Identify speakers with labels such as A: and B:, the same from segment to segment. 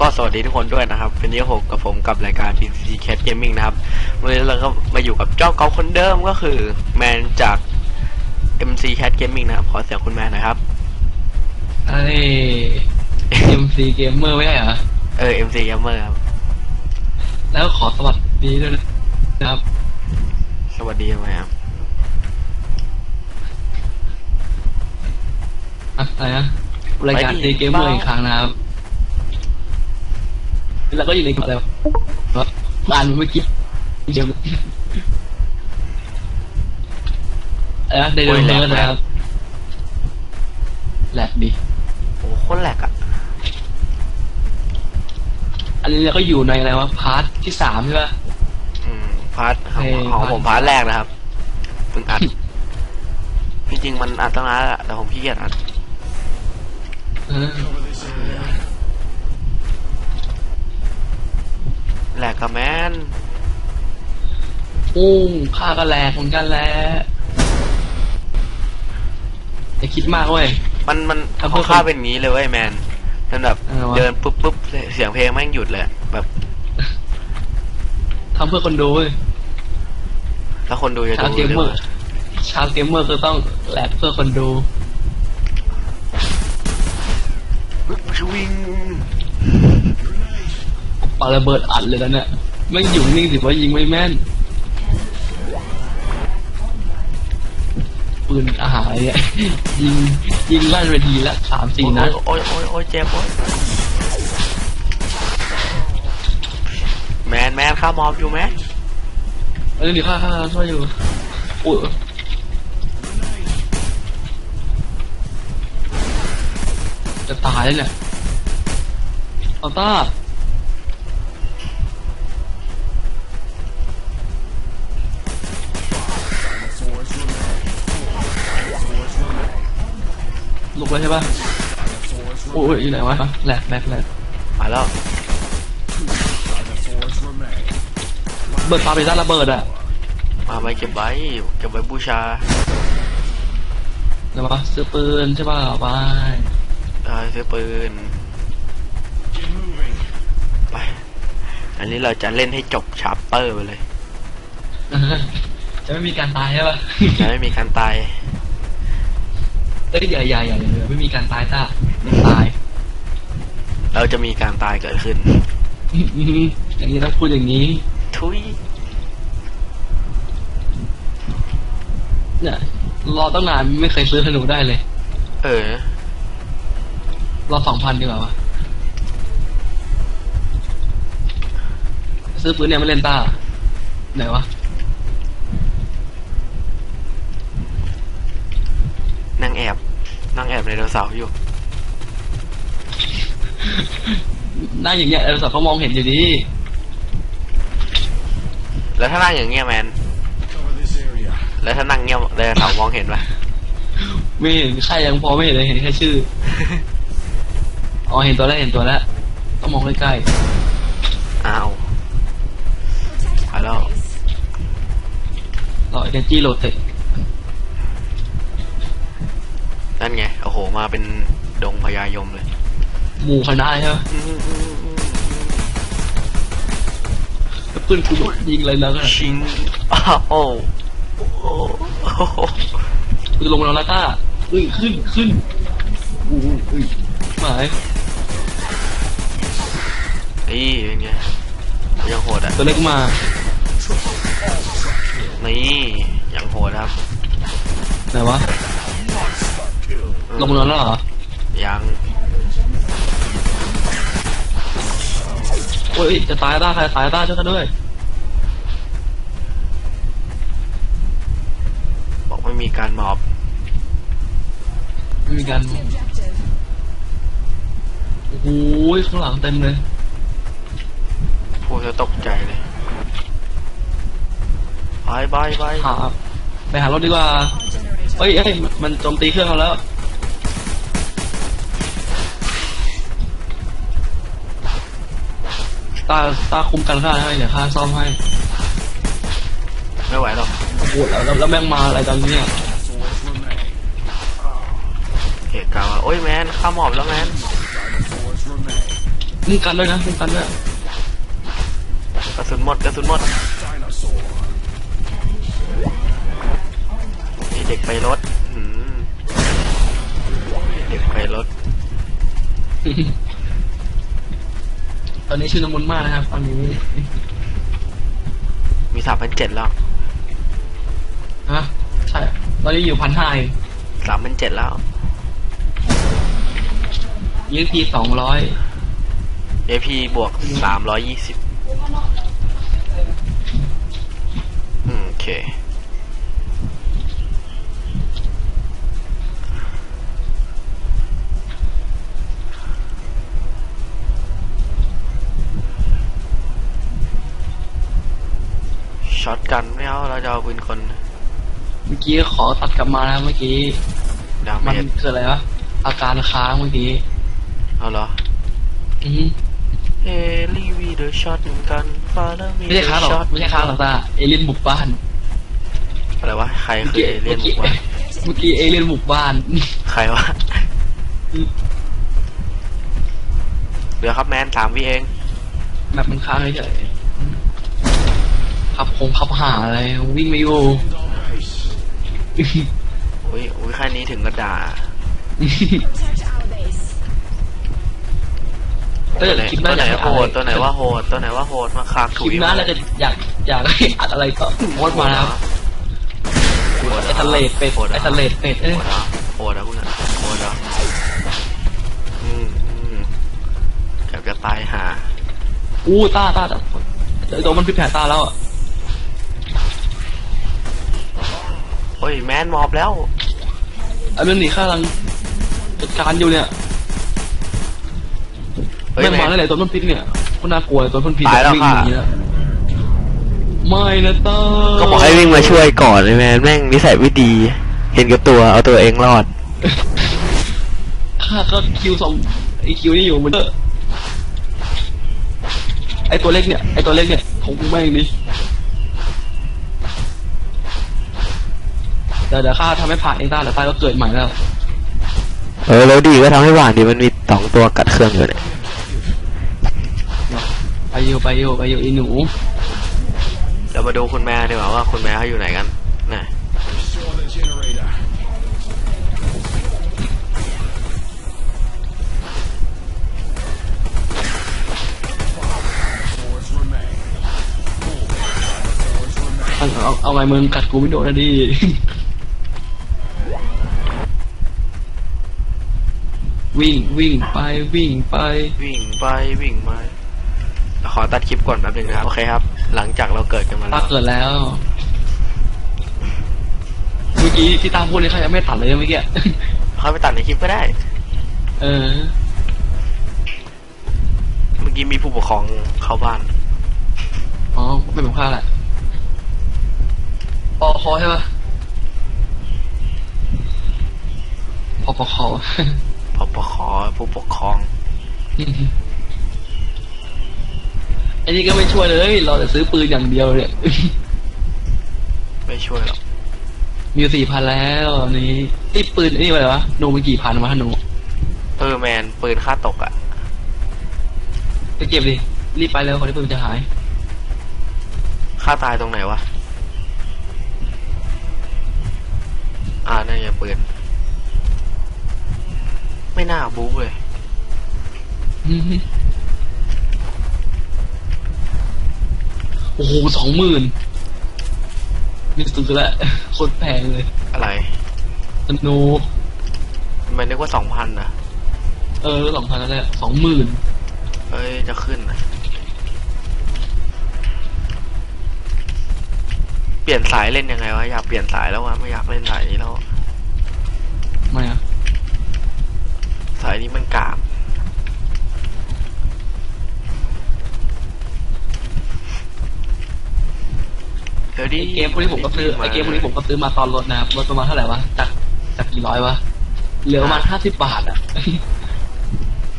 A: ก็สวัสดีทุกคนด้วยนะครับวันนี้ผมกับผมกับรายการ PC Cat Gaming นะครับวันนี้เราก็มาอยู่กับเจ้าเก่าคนเดิมก็คือแมนจาก MC Cat Gaming นะครับขอเสียงคุณแมนหนะครับ
B: ไอ้ MC Gamer ไม่ใช่เหรอ
A: เออ MC Gamer ครับ
B: แล้วขอสวัสดีด้วยนะครับ
A: สวัสดีไหมครับ
B: อะอะไรนะรายการ
A: ไป
B: C
A: ดิ
B: Gamer
A: บ้า
B: อีกครั้งนะครับ แล้วก็อยู่ในกลุ่มอะไรวะว่าอ่านเมื่อกี้เดี๋ยวอะไรนะในเดือนเดือนนะครับแหลกดี
A: โอ้โคนแหลกอะ
B: อันนี้เราก็อยู่ในอะไรวะพาร์ทที่สามใช่ปะ
A: อืมพาร์ทของ
B: เออ
A: ของ
B: พาร์ท
A: ผมพาร์ทแรกนะครับเพิ่งอัด จริงๆมันอัดตั้งนานแล้วแต่ผมขี้เกียจอัด
B: เออ
A: แหลกกับแมน
B: โอ้ข้าก็แหลกเหมือนกันแหละอย่าคิดมากเว้ย
A: มันมัน
B: ครับ
A: เขาฆ่าเป็นอย่างนี้เลยเว้ยแมนมันแบบ
B: เออวะ
A: เดินปุ๊บปุ๊บเสียงเพลงแม่งหยุดเลยอะแบบ
B: ทำเพื่อคนดูเว้ย
A: ถ้าคนดูจะ
B: ชาว
A: ดู
B: เกม
A: เลย
B: เมอ
A: ว่า
B: ร์ชาวเกมเมอร์ก็ต้องแหลกเพื่อคนดู
A: ชวิง
B: ปาระเบิดอัดเลยแล้วเนี่ยไม่งอยู่นิ่งสิว่ายิงไม่แม่น ปืนอาหารเนี่ยยิงยิงลั่นเวทีละสามสี่นัด
A: โอ้ยโอ้ยโอ้ยเจ็บโอ้ยแมนแมนข้ามอบอยู่แมน
B: เออเดี๋ยวข้าข้าช่วยอยู่โอ้ยจะตายแล้วเนี่ยเอาต้า ลุกแล้วใช่ปะโอ้ยอยู่ไหนวะแหลกแหลกแหลก
A: มาแล้ว
B: เบิดปาไปด้านระเบิดอะ
A: มาไว้เก็บไว้เก็บไว้บูชา
B: เดี๋ยววะซื้อปืนใช่ป่ะเอาไป
A: ได้ซื้อปืนไปอันนี้เราจะเล่นให้จบชาร์เปอร์ไปเลย
B: จะไม่มีการตายใช่ป่ะ
A: จะไม่มีการตาย
B: เอ้ยอย่าอย่าอย่าอย่าไม่มีการตายต้าไม่ตาย
A: เราจะมีการตายเกิดขึ้น
B: อย่างนี้ต้องพูดอย่างนี้
A: ทุย
B: เนี่ย รอตั้งนานไม่เคยซื้อธนูได้เลย
A: เออ
B: รอสองพันดีกว่าวะซื้อปืนเนี่ยไม่เล่นต้าไหนวะ
A: นั่งแอบ นั่งแอบในไดโนเสาร์อยู่
B: หน้าอย่างเงี้ยเออสาวเขามองเห็นอยู่ดี
A: แล้วถ้านั่งอย่างเงี้ยแมน แล้วถ้านั่งเงี้ยไดโนเสาร์มองเห็นปะ
B: ไม่เห็นใครยังพอไม่เห็นเลยเห็นแค่ชื่อ อ๋อเห็นตัวแล้วเห็นตัวแล้วต้องมองใกล้
A: อ้าวไปแล้ว
B: ๆรอเอเนจีโหลดเสร็จ
A: นั่นไง โอ้โห มาเป็นดงพญายมเลย
B: หมู่คณะใช่ไหมแล้วปืนกูยิงอะไรแล้วกัน
A: ชิงอ้าวโอ้โห
B: ปืนลงมาแล้วนะต้าอุ้ยขึ้นขึ้นอู้อุ้ยหมาย
A: นี่เป็นไงยังโหดอะ
B: ตัวเล็กมา
A: นี่ยังโหดครับ
B: ไหนวะ ลงมาแล้วเหรอ
A: ยัง
B: โอ้ยจะตายต้าใครตายต้าช่วยกันด้วย
A: บอกไม่มีการมอบ
B: ไม่มีการโอ้โหข้างหลังเต็มเลย
A: พูดจะตกใจเลยบายบายบาย
B: หาไปหารถดีกว่าเฮ้ยเฮ้ยมันโจมตีเครื่องเราแล้ว ตาตาคุมกันข้าให้เดี๋ยวข้าซ่อมให้
A: ไม่ไหวหรอก
B: โอ้โหแล้วแล้วแล้วแม่งมาอะไรตอนนี้เนี่ย
A: เกะกะว่าโอ้ยแมนข้ามอบแล้วแมน
B: มึงกันด้วยนะมึงกันด้วย
A: กระสุนหมดกระสุนหมดมีเด็กไปรถอืมเด็กไปรถ
B: ต อนนี้ชื่อน้ำมนต์มากนะครับตอนนี้
A: มีสามพันเจ็ดแล้ว
B: ฮะใช่ตอนนี้อยู่พันห้า
A: สามพันเจ็ดแล้ว
B: ยีพีสองร้อย
A: AP บวกสามร้อยยี่สิบอืมโอเค ช็อตกัน ไม่เอาเราจะเอาปืนคน
B: เมื่อกี้ขอตัดกลับมานะเมื่อกี้
A: ดาเม
B: มัน
A: จ
B: เกิดอะไรวะอาการค้างเมื่อกี้
A: เอาเหรอ
B: อือหือ
A: เฮลีวีเดอร์ช็อตกันฟาแล้วมี
B: ไม่ใช่ค้างหรอกไม่ใช่ค้างหรอกตาเอเลี่ยนบุกบ้าน
A: อะไรวะใคร
B: เมื่อ
A: คือ
B: กี้
A: เอเลี่ยน
B: เมื่อ
A: บุ
B: กี้
A: กวะ
B: เมื่อกี้เอเลี่ยนบุกบ้าน
A: ใครวะเหลือครับแมนสามวิเอง
B: แบบมันค้างเฉยๆ ขับคงขับหาอะไรวิ่งไม่อยู่
A: อุ้ยอุ้ยแค่นี้ถึงกระดา
B: เออ
A: ตัวไหน
B: คลิปห
A: ตั
B: น้าว
A: ไหน
B: อยาก
A: โห
B: ให้
A: ดตัวไหนว่าโหดตัวไหนว่าโหดมาคาก
B: ค
A: ถุ
B: ลิ
A: ย
B: ปหน้าเราจะอยากอยากให้อัดอะไรก็โพสต์มานะครับ
A: โหดหร
B: ไอทะเลดเป็ด
A: โหดหร
B: ไอทะเลดเป็ดเอ้ย
A: โหดเหรอโหดเหรอพวกนั้นโหดเหรออืมอืมเกือบจะตายหา
B: อู้ตาตาตาเดี๋ยวโดนมันพิษแผลตาแล้วอะ
A: โอ้ยแมนมอบแล้ว
B: ไอ้เรื่องหนีข้ากำลังจัดการอยู่เนี่ย
A: เฮ้ย
B: แม่ง
A: แม
B: มาน ได้เลยตัวพ่นพิษเนี่ยคนน่ากลัวตัวพ่นพิษ
A: ตายแล้ว
B: วิ่ง
A: ค่ะ
B: หนีแล้วไม่นะเต้า
A: ก็บอกให้วิ่งมาช่วยก่อนเลยแมนแม่งนิสัยไม่ดี เห็นกับตัวเอาตัวเองรอด
B: ข้าก็คิวสองไอคิวนี่อยู่มันไอตัวเล็กเนี่ยไอตัวเล็กเนี่ยของกูแม่งดิ ดี๋ยวเดี๋ยวข้าทำให้ผ่านเองต้าเดี๋ยวต้าก็เกิดใหม่แล้ว
A: เออแล้วดีก็ทำให้หวานดีมันมีสองตัวกัดเครื่องอยู่เนี่ย
B: ไปอยู่ไปอยู่ไปอยู่อีหนู
A: เรามาดูคุณแม่ดีกว่าว่าคุณแม่เขาอยู่ไหนกันน่ะ
C: Restore the generator. Fours remain. Fours remain.
B: เอาเอาเอาไงมึงกัดกูไม่โดนนะดิ วิ่งวิ่งไปวิ่งไป
A: วิ่งไปวิ่งมาขอตัดคลิปก่อนแป๊บนึงนะครับโอเคครับ หลังจากเราเกิดกันมา
B: ตา
A: แล้ว
B: เกิดแล้ว เมื่อกี้ที่ตาพูดเลยเขายังไม่ตัดเลยเมื่อกี้
A: เขาไปตัดในคลิปก็ได้
B: เออ
A: เมื่อกี้มีผู้ปกครองเข้าบ้าน
B: อ๋อ ไม่เป็นข้าแหละปอคอใช่ปะพอปอคอ
A: พ อปคผู้ปกครอง
B: อันนี้ก็ไม่ช่วยเลย เราจะซื้อปืนอย่างเดียวเนี่ย
A: ไม่ช่วยหรอก
B: มีสี่พันแล้วตอนนี้นี่ปืนนี่อะไรวะโนมันกี่พันวะฮะโน
A: เออแมนปืนค่าตกอะ
B: ไปเก็บดิ รีบไปแล้วก่อนที่ปืนจะหาย
A: ค่าตายตรงไหนวะ อ่านั่นไงปืน ไม่น่าบู๊เลย
B: โอ้โหสองหมื่นมีซื้อแล้วโคตรแพงเลย
A: อะไร
B: สโน
A: มันนึกว่าสองพันนะ
B: เออสองพันแล้วแหละสองหมื่น
A: เอ้ย จะขึ้นนะเปลี่ยนสายเล่นยังไงวะ อยากเปลี่ยนสายแล้ววะไม่อยากเล่นสายนี้แล้ว
B: ไม่อะ
A: สายนี้มันกากเดี๋ยวดิ
B: ไอเกมพวกนี้ผมก็ซื้อไอเกมพวกนี้ผมก็ซื้อมาตอนลดนะครับลดประมาณเท่าไหร่วะจากจากกี่ร้อยวะเหลือประมาณห้าสิบบาทอะ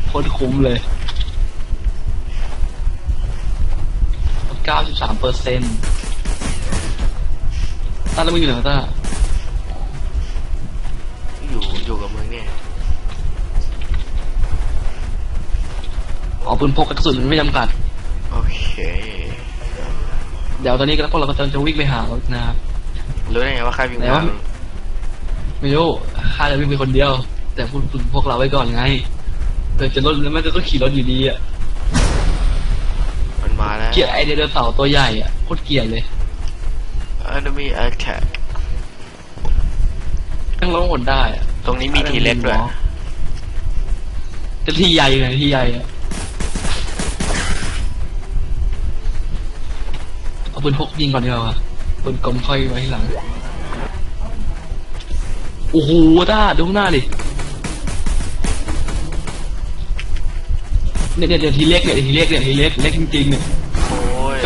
B: โคตรคุ้มเลยเก้าสิบสามเปอร์เซ็นต์ตาแล้วมึงอยู่ไหนวะตา
A: อยู่อยู่กับมึง เนี่ยโอ
B: อ๋อปืนพกกระสุนมันไม่จำกัด
A: โอเค
B: เดี๋ยวตอนนี้พวกเราก็จะวิ่งไปหารถนะครับ
A: รู้ได้ไงว่าใครวิ่ง
B: ไหน
A: มาวะ
B: ไม่รู้ข้าจะวิ่งไปคนเดียว แต่พวกพวกเราไว้ก่อนไงเกิดจะรถแล้วแม่งก็ขี่รถอยู่ดีอะ
A: มันมาแล้ว
B: เกลียดไอเดโนเสาร์ตัวใหญ่อะโคตรเกลียดเลย
A: enemy attack
B: ทั้งร้องหดได้อะ
A: ตรงนี้มีทีเล็กด้วย
B: จะทีใหญ่ไงทีใหญ่อะ ปืนพกยิงก่อนดีกว่าปืนกลมค่อยไว้ทีหลัง โอ้โหต้าดูข้างหน้าดิ เนี่ยเนี่ยเดี๋ยวทีเล็กเนี่ยทีเล็กเนี่ยทีเล็กเล็กจริงๆเนี่ย
A: โอ้ย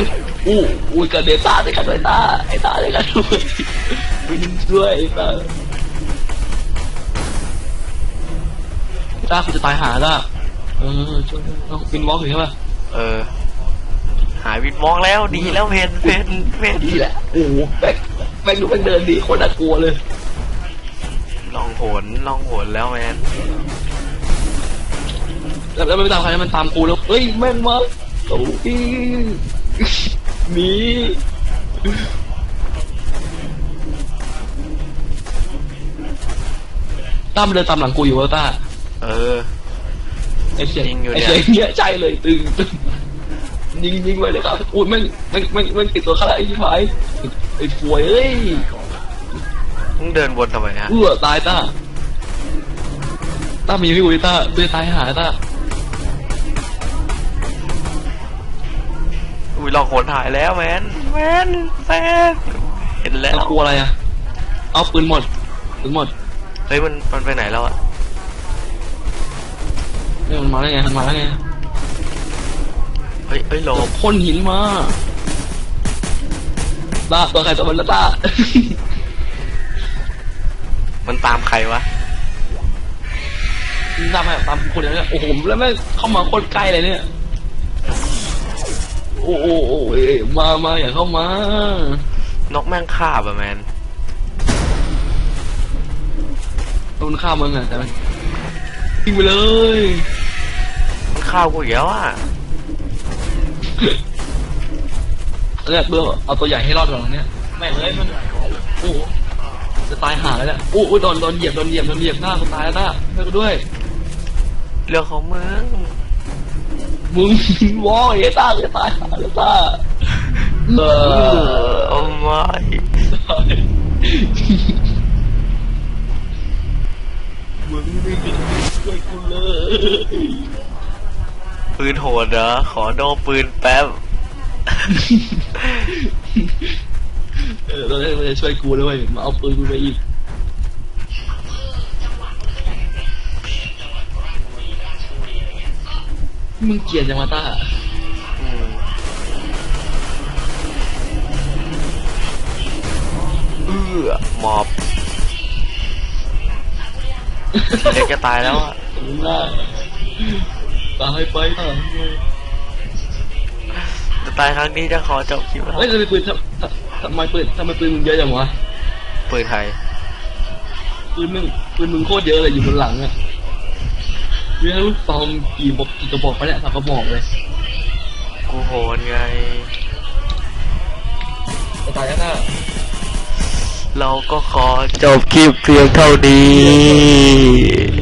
B: อู้อู้กับเดต้าด้วยกันด้วยตาไอ้ตาด้วยกันด้วยวิ่งด้วยไอ้ตาตาคุณจะตายหาตาเออช่วยต้องวินวอล์กอยู่ใช่ป่ะ
A: เออ หายวิดมองแล้วดีแล้วเพนเพนเพน
B: นี่แหละโอ้โหแบกแบกดูแบกเดินดีโคตรน่ากลัวเลย
A: ลองโหนลองโหนแล้วแมน
B: แล้วแล้วมันไม่ตามใครนะมันตามกูแล้วเฮ้ยแม่งมาโอ้ยหนีตามนเดินตามหลังกูอยู่วะต้า
A: เออ
B: ไอ้เสียง
A: ยิงอยู่
B: ไอ้
A: เนี่ย
B: เสียงเนี้ยใช่เลยตึงตึง ยิงยิงไปเลยครับอุ้ยแม่งแม่งแม่งแม่งติดตัวข้าไอ้ชิบหายไอ้ฟวยเอ้ย
A: มึงเดินวนทำไมฮะ
B: เอื้อตายต้าต้ามีพี่อุ้ยต้าเพื่อตายหาต้า
A: อุ้ยลองโหนถ่ายแล้วแมนแมนแมนเห็นแล้ว
B: เรากลัวอะไรอะเอาปืนหมดปืนหมด
A: เฮ้ยมันมันไปไหนแล้วอะ
B: เนี่ยมันมาได้ไงมันมาได้ไง
A: เฮ้ยเฮ้ยหลบ
B: พ่นหินมาต้าตัวใครตัวมันละต้า
A: มันตามใครวะ
B: ตามมาตามคนเดียวเนี่ยโอ้โหแล้วแม่งเข้ามาโคตรใกล้เลยเนี่ย โอ้โหโอ้โหเอ้ยมามาอย่าเข้ามาน
A: กแม่งคาบอะแมน
B: โดนฆ่ามึงอะแต่มันทิ้งไปเลย
A: มันคาบกูอีกแล้วอะ
B: เนี่ยเบื่อเอาตัวใหญ่ให้รอดก่อนเนี่ยแม่งเลยมันโอ้โหจะตายหาแล้วเนี่ยโอ้โหโดนโดนเหยียบโดนเหยียบโดนเหยียบหน้ากูตายแล้วหน้าช่วยกูด้วย
A: เรื่องของมึง
B: มึงวอเอต้าจะตายหาแล้วต้าเอ
A: เอ
B: อ
A: อเอาไม่
B: มึงไม่ได้ช่วยกูเลย
A: ปืนโหดเหรอขอโดปืนแป๊บ
B: เออเราจะช่วยกูด้วยมาเอาปืนกูไปอีกมึงเกลียดจังวะต้า
A: อืมเอื้อหมอบเด็กจะตายแล้วอะ
B: หน้า ตายไปตายไป
A: จะตายครั้งนี้จะขอจบคลิปแล้ว
B: เฮ้ยทำไมปืนทำทำทำไมปืนทำไมปืนมึงเยอะจังวะ
A: ปืนไทย
B: ปืนมึงปืนมึงโคตรเยอะเลยอยู่บนหลังอะมีทั้งลูกซองกี่บอกกี่กระบอกไปเนี่ยสามกระบอกเลย
A: กูโหนไง
B: จะตายแล้วนะ
A: เราก็ขอจบคลิปเพียงเท่านี้